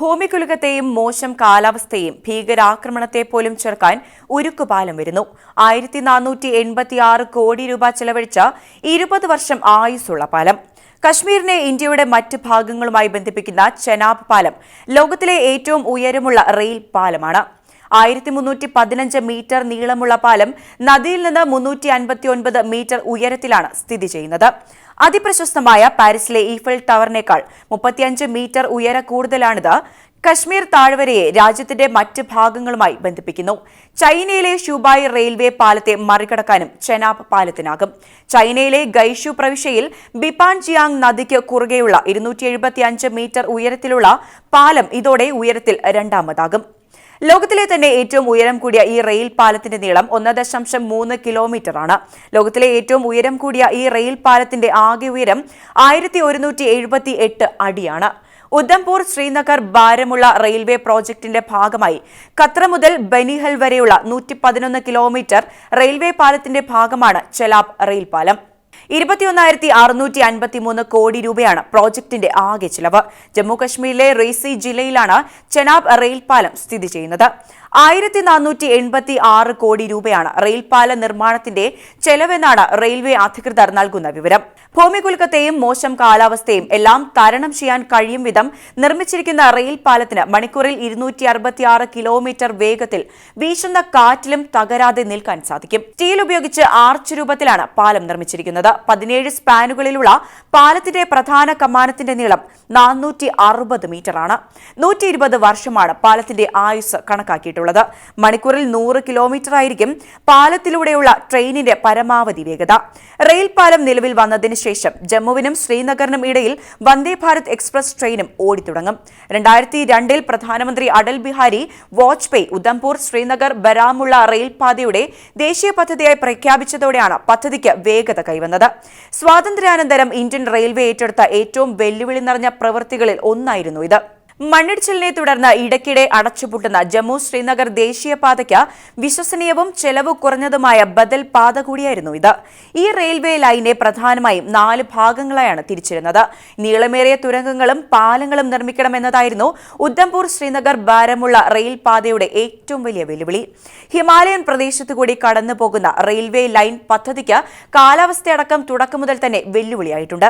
ഭൂമികുലുക്കത്തെയും മോശം കാലാവസ്ഥയും ഭീകരാക്രമണത്തെ പോലും ചെറുക്കാൻ ഉരുക്കുപാലം വരുന്നു. ആയിരത്തി നാനൂറ്റി കോടി രൂപ ചെലവഴിച്ച ഇരുപത് വർഷം ആയുസ്സുള്ള പാലം. കശ്മീരിനെ ഇന്ത്യയുടെ മറ്റ് ഭാഗങ്ങളുമായി ബന്ധിപ്പിക്കുന്ന ചെനാബ് പാലം ലോകത്തിലെ ഏറ്റവും ഉയരമുള്ള റെയിൽ പാലമാണ്. ആയിരത്തി മുന്നൂറ്റി പതിനഞ്ച് മീറ്റർ നീളമുള്ള പാലം നദിയിൽ നിന്ന് മുന്നൂറ്റി അൻപത്തി ഒൻപത് മീറ്റർ ഉയരത്തിലാണ് സ്ഥിതി ചെയ്യുന്നത്. അതിപ്രശസ്തമായ പാരീസിലെ ഈഫൽ ടവറിനേക്കാൾ മുപ്പത്തിയഞ്ച് മീറ്റർ ഉയര കൂടുതലാണിത്. കശ്മീർ താഴ്വരയെ രാജ്യത്തിന്റെ മറ്റ് ഭാഗങ്ങളുമായി ബന്ധിപ്പിക്കുന്നു. ചൈനയിലെ ഷുബായ് റെയിൽവേ പാലത്തെ മറികടക്കാനും ചെനാബ് പാലത്തിനാകും. ചൈനയിലെ ഗൈഷു പ്രവിശ്യയിൽ ബിപാൻ ജിയാങ് നദിക്ക് കുറുകെയുള്ള ഇരുന്നൂറ്റി മീറ്റർ ഉയരത്തിലുള്ള പാലം ഇതോടെ ഉയരത്തിൽ രണ്ടാമതാകും. ലോകത്തിലെ തന്നെ ഏറ്റവും ഉയരം കൂടിയ ഈ റെയിൽ പാലത്തിന്റെ നീളം ഒന്ന് ദശാംശം മൂന്ന് കിലോമീറ്ററാണ് ലോകത്തിലെ ഏറ്റവും ഉയരം കൂടിയ ഈ റെയിൽ പാലത്തിന്റെ ആകെ ഉയരം ആയിരത്തി ഒരുന്നൂറ്റി എഴുപത്തി എട്ട് അടിയാണ്. ഉദ്ധംപൂർ ശ്രീനഗർ ഭാരമുള്ള റെയിൽവേ പ്രോജക്ടിന്റെ ഭാഗമായി ഖത്ര മുതൽ ബനിഹൽ വരെയുള്ള നൂറ്റി പതിനൊന്ന് കിലോമീറ്റർ റെയിൽവേ പാലത്തിന്റെ ഭാഗമാണ് ചെലാബ് റെയിൽ പാലം. ഇരുപത്തിയൊന്നായിരത്തി അറുന്നൂറ്റി അൻപത്തിമൂന്ന് കോടി രൂപയാണ് പ്രോജക്ടിന്റെ ആകെ ചിലവ്. ജമ്മുകശ്മീരിലെ റേസി ജില്ലയിലാണ് ചെനാബ് റെയിൽപാലം സ്ഥിതി ചെയ്യുന്നത്. ആയിരത്തി നാനൂറ്റി എൺപത്തി ആറ് കോടി രൂപയാണ് റെയിൽപാല നിർമ്മാണത്തിന്റെ ചെലവെന്നാണ് റെയിൽവേ അധികൃതർ നൽകുന്ന വിവരം. ഭൂമികുലുക്കത്തെയും മോശം കാലാവസ്ഥയും എല്ലാം തരണം ചെയ്യാൻ കഴിയും വിധം നിർമ്മിച്ചിരിക്കുന്ന റെയിൽ പാലത്തിന് മണിക്കൂറിൽ ഇരുന്നൂറ്റി അറുപത്തിയാറ് കിലോമീറ്റർ വേഗത്തിൽ വീശുന്ന കാറ്റിലും തകരാതെ നിൽക്കാൻ സാധിക്കും. സ്റ്റീൽ ഉപയോഗിച്ച് ആർച്ച് രൂപത്തിലാണ് പാലം നിർമ്മിച്ചിരിക്കുന്നത്. പതിനേഴ് സ്പാനുകളിലുള്ള പാലത്തിന്റെ പ്രധാന കമാനത്തിന്റെ നീളം നാനൂറ്റി അറുപത് മീറ്ററാണ്. നൂറ്റി ഇരുപത് വർഷമാണ് പാലത്തിന്റെ ആയുസ് കണക്കാക്കിയിട്ടുള്ളത്. മണിക്കൂറിൽ നൂറ് കിലോമീറ്റർ ആയിരിക്കും പാലത്തിലൂടെയുള്ള ട്രെയിനിന്റെ പരമാവധി വേഗത. റെയിൽ പാലം നിലവിൽ വന്നതിന് ശേഷം ജമ്മുവിനും ശ്രീനഗറിനും ഇടയിൽ വന്ദേ ഭാരത് എക്സ്പ്രസ് ട്രെയിനും ഓടിത്തുടങ്ങും. രണ്ടായിരത്തി രണ്ടിൽ പ്രധാനമന്ത്രി അടൽ ബിഹാരി വാജ്പേയി ഉദംപൂർ ശ്രീനഗർ ബരാമുള്ള റെയിൽപാതയുടെ ദേശീയ പദ്ധതിയായി പ്രഖ്യാപിച്ചതോടെയാണ് പദ്ധതിക്ക് വേഗത കൈവന്നത്. സ്വാതന്ത്ര്യാനന്തരം ഇന്ത്യൻ റെയിൽവേ ഏറ്റെടുത്ത ഏറ്റവും വെല്ലുവിളി നിറഞ്ഞ പ്രവൃത്തികളിൽ ഒന്നായിരുന്നു ഇത്. മണ്ണിടിച്ചിലിനെ തുടർന്ന് ഇടയ്ക്കിടെ അടച്ചുപൂട്ടുന്ന ജമ്മു ശ്രീനഗർ ദേശീയപാതയ്ക്ക് വിശ്വസനീയവും ചെലവ് കുറഞ്ഞതുമായ ബദൽ പാത കൂടിയായിരുന്നു ഇത്. ഈ റെയിൽവേ ലൈനെ പ്രധാനമായും നാല് ഭാഗങ്ങളായാണ് തിരിച്ചിരുന്നത്. നീളമേറിയ തുരങ്കങ്ങളും പാലങ്ങളും നിർമ്മിക്കണമെന്നതായിരുന്നു ഉദ്ധംപൂർ ശ്രീനഗർ ഭാരമുള്ള റെയിൽ പാതയുടെ ഏറ്റവും വലിയ വെല്ലുവിളി. ഹിമാലയൻ പ്രദേശത്തു കൂടി കടന്നു പോകുന്ന റെയിൽവേ ലൈൻ പദ്ധതിക്ക് കാലാവസ്ഥയടക്കം തുടക്കം മുതൽ തന്നെ വെല്ലുവിളിയായിട്ടുണ്ട്.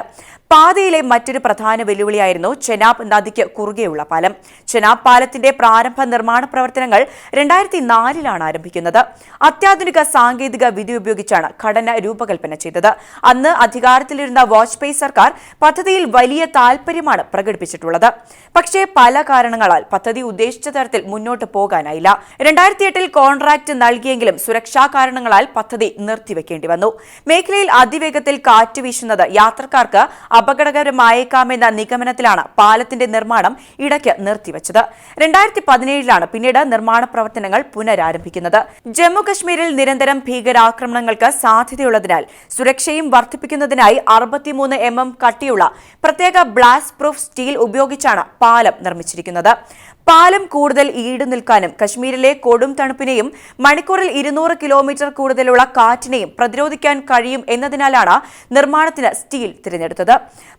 പാതയിലെ മറ്റൊരു പ്രധാന വെല്ലുവിളിയായിരുന്നു ചെനാബ് നദിക്ക് കുറുകെയുള്ള പാലം ചെനാബ് പാലത്തിന്റെ പ്രാരംഭ നിർമ്മാണ പ്രവർത്തനങ്ങൾ രണ്ടായിരത്തി നാലിലാണ് ആരംഭിക്കുന്നത്. അത്യാധുനിക സാങ്കേതിക വിധി ഉപയോഗിച്ചാണ് ഘടന രൂപകൽപ്പന ചെയ്തത്. അന്ന് അധികാരത്തിലിരുന്ന വാജ്പേയി സർക്കാർ പദ്ധതിയിൽ വലിയ താൽപര്യമാണ് പ്രകടിപ്പിച്ചിട്ടുള്ളത്. പക്ഷേ പല കാരണങ്ങളാൽ പദ്ധതി ഉദ്ദേശിച്ച തരത്തിൽ മുന്നോട്ട് പോകാനായില്ല. രണ്ടായിരത്തി എട്ടിൽ കോൺട്രാക്ട് നൽകിയെങ്കിലും സുരക്ഷാ കാരണങ്ങളാൽ പദ്ധതി നിർത്തിവെക്കേണ്ടി വന്നു. മേഖലയിൽ അതിവേഗത്തിൽ കാറ്റ് വീശുന്നത് യാത്രക്കാർക്ക് അപകടകരമായേക്കാമെന്ന നിഗമനത്തിലാണ് പാലത്തിന്റെ നിർമ്മാണം ഇടയ്ക്ക് നിർത്തിവച്ചത്. രണ്ടായിരത്തി പതിനേഴിലാണ് പിന്നീട് നിർമ്മാണ പ്രവർത്തനങ്ങൾ പുനരാരംഭിക്കുന്നത്. ജമ്മുകശ്മീരിൽ നിരന്തരം ഭീകരാക്രമണങ്ങൾക്ക് സാധ്യതയുള്ളതിനാൽ സുരക്ഷയും വർദ്ധിപ്പിക്കുന്നതിനായി അറുപത്തിമൂന്ന് എം എം കട്ടിയുള്ള പ്രത്യേക ബ്ലാസ്റ്റ് പ്രൂഫ് സ്റ്റീൽ ഉപയോഗിച്ചാണ് പാലം നിർമ്മിച്ചിരിക്കുന്നത്. പാലം കൂടുതൽ ഈട് നിൽക്കാനും കശ്മീരിലെ കൊടും തണുപ്പിനെയും മണിക്കൂറിൽ ഇരുന്നൂറ് കിലോമീറ്റർ കൂടുതലുള്ള കാറ്റിനെയും പ്രതിരോധിക്കാൻ കഴിയും എന്നതിനാലാണ് നിർമ്മാണത്തിന് സ്റ്റീൽ തിരഞ്ഞെടുത്തത്.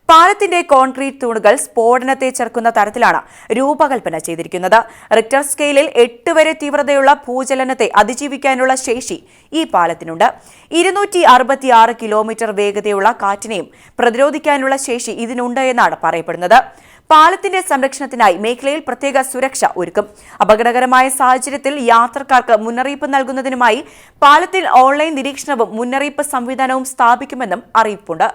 പാലത്തിന്റെ കോൺക്രീറ്റ് തൂണുകൾ സ്ഫോടനത്തെ ചെറുക്കുന്ന തരത്തിലാണ് രൂപകൽപ്പന ചെയ്തിരിക്കുന്നത്. റിക്ടർ സ്കെയിലിൽ എട്ട് വരെ തീവ്രതയുള്ള ഭൂചലനത്തെ അതിജീവിക്കാനുള്ള ശേഷി ഈ പാലത്തിനുണ്ട്. ഇരുന്നൂറ്റി അറുപത്തിയാറ് കിലോമീറ്റർ വേഗതയുള്ള കാറ്റിനെയും പ്രതിരോധിക്കാനുള്ള ശേഷി ഇതിനുണ്ട് എന്നാണ് പറയപ്പെടുന്നത്. പാലത്തിന്റെ സംരക്ഷണത്തിനായി മേഖലയിൽ പ്രത്യേക സുരക്ഷ ഒരുക്കും. അപകടകരമായ സാഹചര്യത്തിൽ യാത്രക്കാർക്ക് മുന്നറിയിപ്പ് നൽകുന്നതിനുമായി പാലത്തിൽ ഓൺലൈൻ നിരീക്ഷണവും മുന്നറിയിപ്പ് സംവിധാനവും സ്ഥാപിക്കുമെന്നും അറിയിപ്പുണ്ട്.